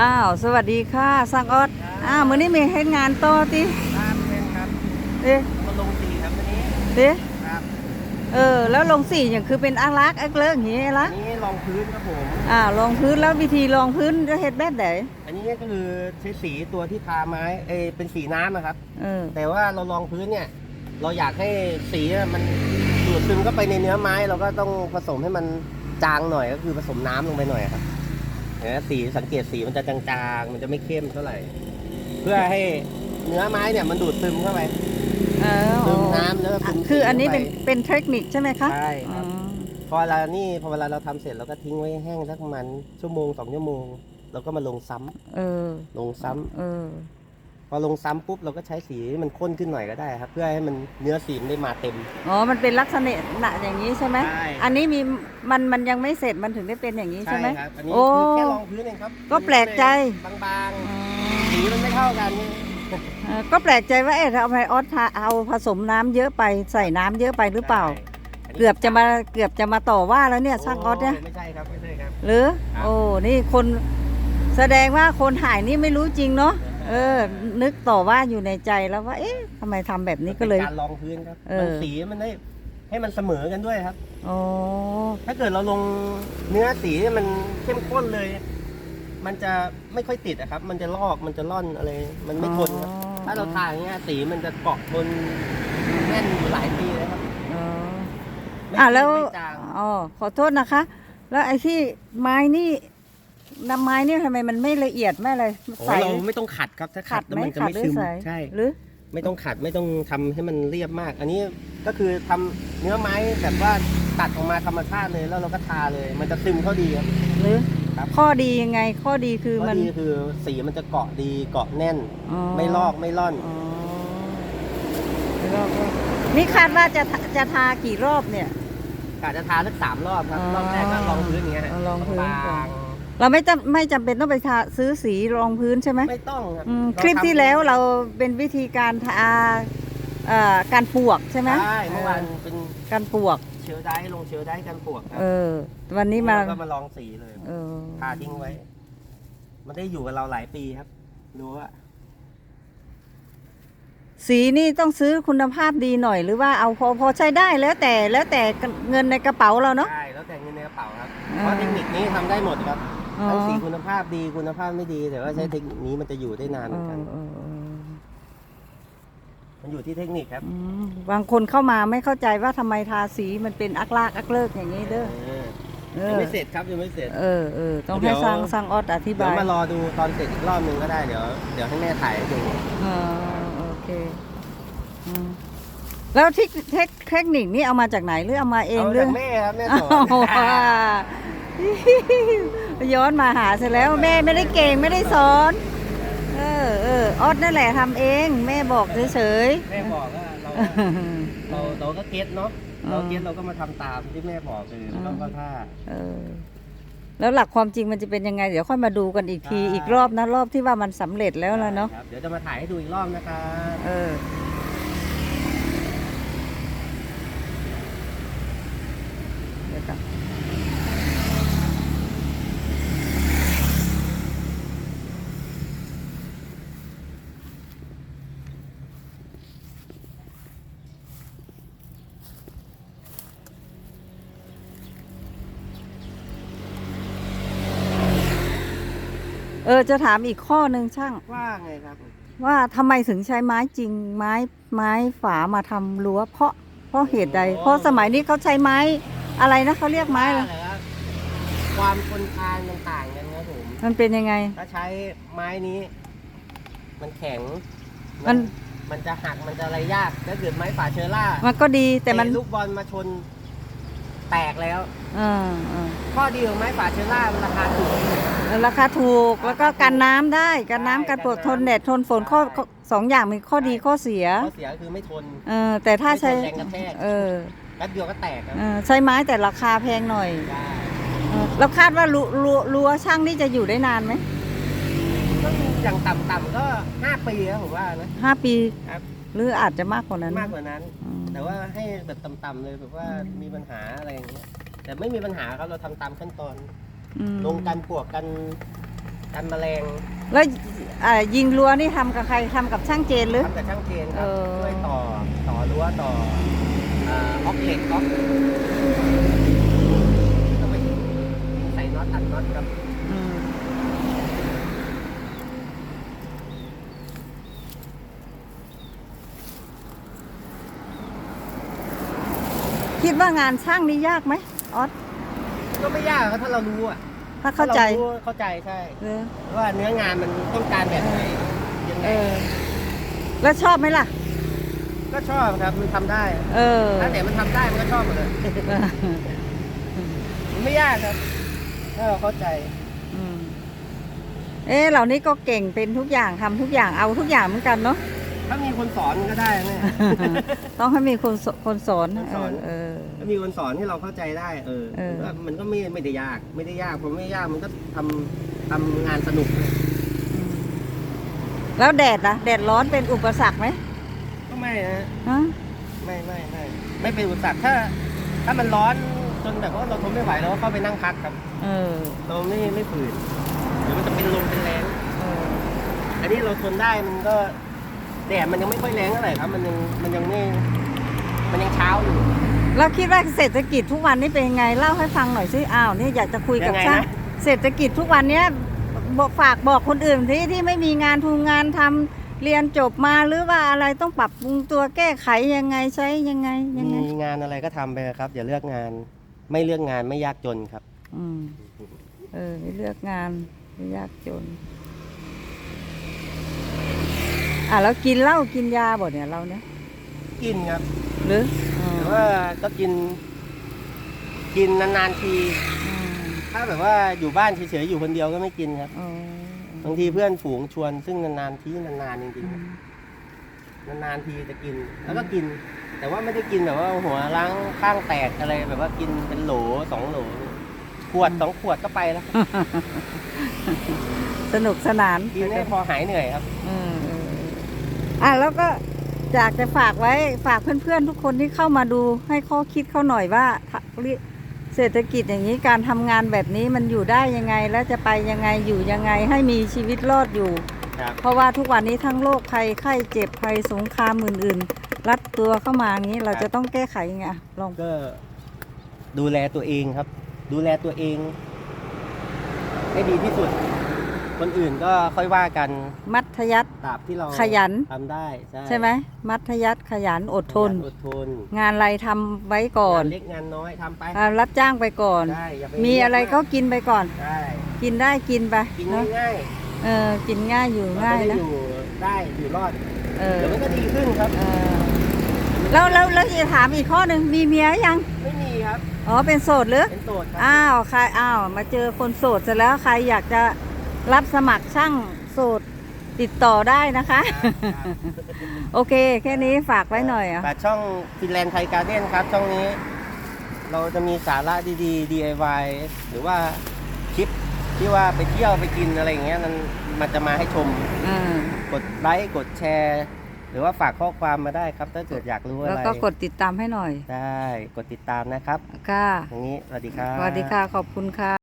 อ้าว สวัสดีค่ะสังออดอ้าวมื้อนี้มีให้งานต่อติครับเป็นครับเด้มาลงสีครับวันนี้เด้ครับ เออ แล้วลงสีอย่างคือเป็นอารักษ์อักเลิกอย่างนี้ละอันนี้รองพื้นครับผมอ่าวรองพื้นแล้ววิธีรองพื้นจะเฮ็ดแบบไหนอันนี้ก็คือใช้สีตัวที่ทาไม้เอยเป็นสีน้ำนะครับเออแต่ว่าเรารองพื้นเนี่ย เราอยากให้สีมันดูดซึมเข้าไปในเนื้อไม้เราก็ต้องผสมให้มัน จางหน่อยก็คือผสมน้ำลงไปหน่อยครับเนี่ยสีสังเกตสีมันจะจางๆ มันจะไม่เข้มเท่าไหร่ เพื่อให้เนื้อไม้เนี่ยมันดูดซึมเข้าไปเออซึมน้ำแล้วก็ซึมคืออันนี้เป็นข้าไเป็นเทคนิคใช่ไหมคะใช่ครับอ๋อพอเวลานี่พอเวลาเราทำเสร็จเราก็ทิ้งไว้แห้งสักประมาณชั่วโมงสองชั่วโมงเราก็มาลงซ้ำเออ ลงซ้ำเออ พอลงซ้ำปุ๊บเราก็ใช้สีให้มันข้นขึ้นหน่อยก็ได้ครับ เพื่อให้มันเนื้อสีมันได้มาเต็ม อ๋อ มันเป็นลักษณะอย่างนี้ใช่ไหม ใช่ อันนี้มีมันมันยังไม่เสร็จมันถึงได้เป็นอย่างนี้ใช่ไหม ครับ อันนี้โอ้คือแค่รองพื้นเองครับก็แปลกใจ บางๆสีมันไม่เท่ากันนี่เออก็แปลกใจว่าเอ๊ะทำไมออสทาเอาผสมน้ำเยอะไปใส่น้ำเยอะไปหรือเปล่า ใช่นนี้เกือบจะมาเกือบจะมาต่อว่าแล้วเนี่ยช่างออสเนี่ย ไม่ใช่ครับไม่ใช่ครับ หรือ ครับ โอ้ นี่คนแสดงว่าคนถ่ายนี่ไม่รู้จริงเนาะ เออ นึกต่อว่าอยู่ในใจแล้วว่า เอ๊ะทำไมทำแบบนี้ก็เลย ป็การรองพื้นครับเออ มันสีมันได้ให้มันเสมอกันด้วยครับ อ๋อ ถ้าเกิดเราลงเนื้อสีให้มันเข้มข้นเลย มันจะไม่ค่อยติดอะครับ มันจะลอกมันจะล่อนอะไร มันไม่ทนครับถ้าเราทาอย่างเงี้ยสีมันจะเกาะทนแน่นอยู่หลายปีเลยครับอ๋อไม่อะแล้วไม่จางอ๋อขอโทษนะคะ แล้วไอ้ที่ไม้นี่ น้ำไม้นี่ทำไมมันไม่ละเอียดไม่อะไรโอ้ใส เราไม่ต้องขัดครับถ้าขัขัดดแล้วไหมมันจะขัดไม่หรือซึมใส ใช่ หรือ ไม่ต้องขัดไม่ต้องทำให้มันเรียบมาก อันนี้ก็คือทำเนื้อไม้แบบว่าตัดออกมาธรรมชาติเลยแล้วเราก็ทาเลย มันจะซึมเข้าดีครับ หรือ ครับ ข้อดียังไงข้อดีคือข้อมันดีคือสีมันจะเกาะดีเกาะแน่น อ๋อ ไม่ลอกไม่ล่อน อ๋อไม่ลอกก็นี่คาดว่าจะทาจะทากี่รอบเนี่ย กะจะทาสักสามรอบครับ อ๋อรอบแรกก็ลองพื้นอย่างเงี้ยฮะเอาลองพื้นก่อน บาง เราไม่จำไม่จำเป็นต้องไปทาซื้อสีรองพื้นใช่ไหมๆไม่ต้องครับอืมเราคลิปทำที่แล้วเราเป็นวิธีการทาเอ่อการปวกใช่ไหมใช่เมื่อวานเป็นการปวก เชื้อได้ลงเชื้อได้กันปวกครัเออ วันนี้มาแล้วก็มาลองสีเลยเออทาทิ้งไว้ มันได้อยู่กับเราหลายปีครับรู้ว่าสีนี่ต้องซื้อคุณภาพดีหน่อย หรือว่าเอาพอพอใช้ได้แล้วแต่แล้วแต่เงินในกระเป๋าเราเนาะ ใช่แล้วแต่เงินในกระเป๋าครับอ่าเพราะเทคนิคนี้ทำได้หมดครับ อ๋อ ทั้งสีคุณภาพดีคุณภาพไม่ดี แต่ว่าใช้เทคนิคนี้มันจะอยู่ได้นานเหมือนกัน เออเออเออมันอยู่ที่เทคนิคครับอืมบางคนเข้ามาไม่เข้าใจว่าทำไมทาสีมันเป็นอักลากอักเลิกอย่างนี้เด้อเออเอยังอไม่เสร็จครับยังไม่เสร็จ เออเออต้องเดี๋ให้ยว สร้างสร้างออดอธิเดี๋ยบาวยมารอดูตอนเสร็จอีกรอบหนึ่งก็ได้เดี๋ยวเดี๋ยวให้แม่ถ่ายให้ดูเออโอเคอืมแล้วเทคเทคเทคนิคนี้เอามาจากไหนหรือเอามาเองเอาหรืจากแม่ครับแม่สอนเอาว่า ย้อนมาหาเสร็จแล้วแม่ไม่ได้เก่งไม่ได้สอน เออเออออดนั่นแหละทำเอง แม่บอกเฉยแม่บอกว่าเราๆเราเราก็เก็ตเนาะอืมเราเก็ตเราก็มาทำตามที่แม่บอกคืออมต้องก็ท่าเออ แล้วหลักความจริงมันจะเป็นยังไง เดี๋ยวค่อยมาดูกันอีกทีใช่อีกรอบนะรอบที่ว่ามันสำเร็จแล้วแล้วเนาะครับเดี๋ยวจะมาถ่ายให้ดูอีกรอบนะครับเออ เดี๋ยวก่อน ออจะถามอีกข้อหนึ่งช่าง ว่าไงครับ ว่าทำไมถึงใช้ไม้จริงไม้ไม้ฝามาทำรั้วเพราะเพราะเหตุใด อ๋อ เพราะสมัยนี้เขาใช้ไม้อะไรนะเขาเรียกไม้อะไรว่าเหรอครับความทนทานมันต่างกันครับผม มันเป็นยังไง ถ้าใช้ไม้นี้ มันแข็ง มัน มันจะหักมันจะอะไรยากถ้าเกิดไม้ฝาเชอร่ามันก็ดีแต่มันเะลูกบอลมาชนแตกแล้ว เออเออข้อดีของไม้ฝาเชอร่ามันราคาถูก ราคาถูกแล้วก็กันน้ำได้กันน้ำกันปวดทนแดดทนฝนข้อข้อสองอย่างมีข้อดีข้อเสียข้อเสียคือไม่ทน เออแต่ถ้าใช้ไม่ทนแรงกระแทก เออแป๊บเดียวก็แตกครับเออใช้ไม้แต่ราคาแพงหน่อยได้เออแล้วคาดว่ารั้วรั้วรั้วช่างนี่จะอยู่ได้นานไหมก็อย่างต่ำๆก็ห้าปีครับผมว่านะ ห้าปีครับ หรืออาจจะมากกว่านั้นมากกว่านั้น อืมแต่ว่าให้แบบต่ำๆเลยแบบว่ามีปัญหาอะไรอย่างเงี้ยแต่ไม่มีปัญหาครับเราทำตามขั้นตอน อืมลงกันปลวกกันกันแมลงแล้วอ่ายิงรั้วนี่ทำกับใครทำกับช่างเจนหรือ ทำกับช่างเจนครับเออ ช่วยต่อต่อรั้วต่ออ่าออกเหล็กออกต้องไปใส่น็อตอัดน็อตครับอืมคิดว่างานช่างนี่ยากไหมออส ก็ไม่ยากครับถ้าเรารู้อะถ้าเข้าใจถ้รรู้เข้าใจใช่เออว่าเนื้องานมันต้องการแบบไหนยังไงเออ แล้วชอบไหมล่ะ ก็ชอบครับมันทำได้เออถ้าแต่มันทำได้มันก็ชอบหมดเลยมันไม่ยากครับ ถ้าเราเข้าใจอืมเอ๊ะเหล่านี้ก็เก่งเป็นทุกอย่างทำทุกอย่างเอาทุกอย่างเหมือนกันเนาะ ถ้ามีคนสอนมันก็ได้นะต้องให้มีคนสคนสอนนะคนสอน เออ ถ้ามีคนสอนให้เราเข้าใจได้ เออเออ ว่ามันก็ไม่ไม่ได้ยาก ไม่ได้ยากพอไม่ยากมันก็ทำทำงานสนุกอืมแล้วแดดล่ะ แดดร้อนเป็นอุปสรรคไหมก็ไม่นะ ฮะไม่ไม่ไม่ไม่เป็นอุปสรรคถ้า ถ้ามันร้อนจนแบบว่าเราทนไม่ไหวเราก็เข้าไปนั่งพักครับเออเราไม่ไม่ฝืนเดี๋ยวมันจะเป็นลมเป็นแรงเอออันนี้เราทนได้มันก็ แดดมันยังไม่ค่อยแรงเท่าไหร่ครับ มันยังมันยังไม่มันยังเช้าอยู่แล้วคิดว่าเศรษฐกิจทุกวันนี้เป็นยังไงเล่าให้ฟังหน่อยสิอ้าวนี่อยากจะคุยกับยังไงช่างนะเศรษฐกิจทุกวันเนี้ยบอกฝากบอกคนอื่นที่ที่ไม่มีงานทุนงานทำเรียนจบมาหรือว่าอะไรต้องปรับปรุงตัวแก้ไขยังไงใช้ยังไงยังไง มีงานอะไรก็ทำไปครับอย่าเลือกงาน ไม่เลือกงานไม่ยากจนครับ อืมเออไม่เลือกงานไม่ยากจน อะแล้วกินเหล้ากินยาบ่เนี่ยเราเนี่ย กินครับ หรืออ๋อแต่ว่าก็กิน กินนานๆที อืมถ้าแบบว่าอยู่บ้านเฉยๆอยู่คนเดียวก็ไม่กินครับ อ๋อบางทีเพื่อนฝูงชวนซึ่งนานๆทีนานๆจริงอืมๆนานๆทีจะกิน แล้วก็กิน แต่ว่าไม่ได้กินแบบว่าหัวล้างข้างแตกอะไรแบบว่ากินเป็นโหลสองโหลขวดสองขวดก็ไปแล้วสนุกสนานกินให้พอหายเหนื่อยครับ เออเออ อะแล้วก็อยากจะฝากไว้ฝากเพื่อนๆ ทุกคนที่เข้ามาดูให้ข้อคิดเขาหน่อยว่าถ้าเศรษฐกิจอย่างนี้การทำงานแบบนี้มันอยู่ได้ยังไง แล้วจะไปยังไงอยู่ยังไงให้มีชีวิตรอดอยู่ครับเพราะว่าทุกวันนี้ทั้งโรคภัยไข้เจ็บภัยสงครามอื่นๆ รัดตัวเข้ามาอย่างนี้เราจะต้องแก้ไขยังไงอะลองก็ดูแลตัวเองครับ ดูแลตัวเอง ให้ดีที่สุด คนอื่นก็ค่อยว่ากันมัธยัติ ตราบที่เราขยัน ทำได้ใช่ใช่ไหมมัธยัติขยันอดทนอดทนงานอะไรทำไว้ก่อนงาเล็กงานน้อยทำไปอ่ารับจ้างไปก่อน ได้อย่าไปมีอะไรก็กินไปก่อน ได้กินได้กินไปกินเนอะง่ายเออกินง่ายอยู่ๆง่ายเรานะจะได้อยู่ได้อยู่รอดเออเดี๋ยวมันก็ดีขึ้นครับ เออแล้วแล้วแล้วจะถามอีกข้อหนึ่งมีเมียยังไม่มีครับ อ๋อเป็นโสดหรือเป็นโสดครัอ้าวใครอ้าวมาเจอคนโสดเสร็จแล้วใครอยากจะ รับสมัครช่างโสดติดต่อได้นะคะครับโอเค แค่นี้ฝากไว้หน่อยอะ ฝากช่องฟินแลนด์ไทยการ์เด้นครับ ช่องนี้ เราจะมีสาระดีๆ DIY หรือว่าคลิปที่ว่าไปเที่ยวไปกินอะไรอย่างเงี้ยมันมันจะมาให้ชม อ่า กดไลค์กดแชร์ หรือว่าฝากข้อความมาได้ครับ ถ้าเกิดอยากรู้อะไรแล้วก็กดติดตามให้หน่อย ได้กดติดตามนะครับค่ะ อย่างนี้สวัสดีครับ สวัสดีค่ะ ขอบคุณค่ะ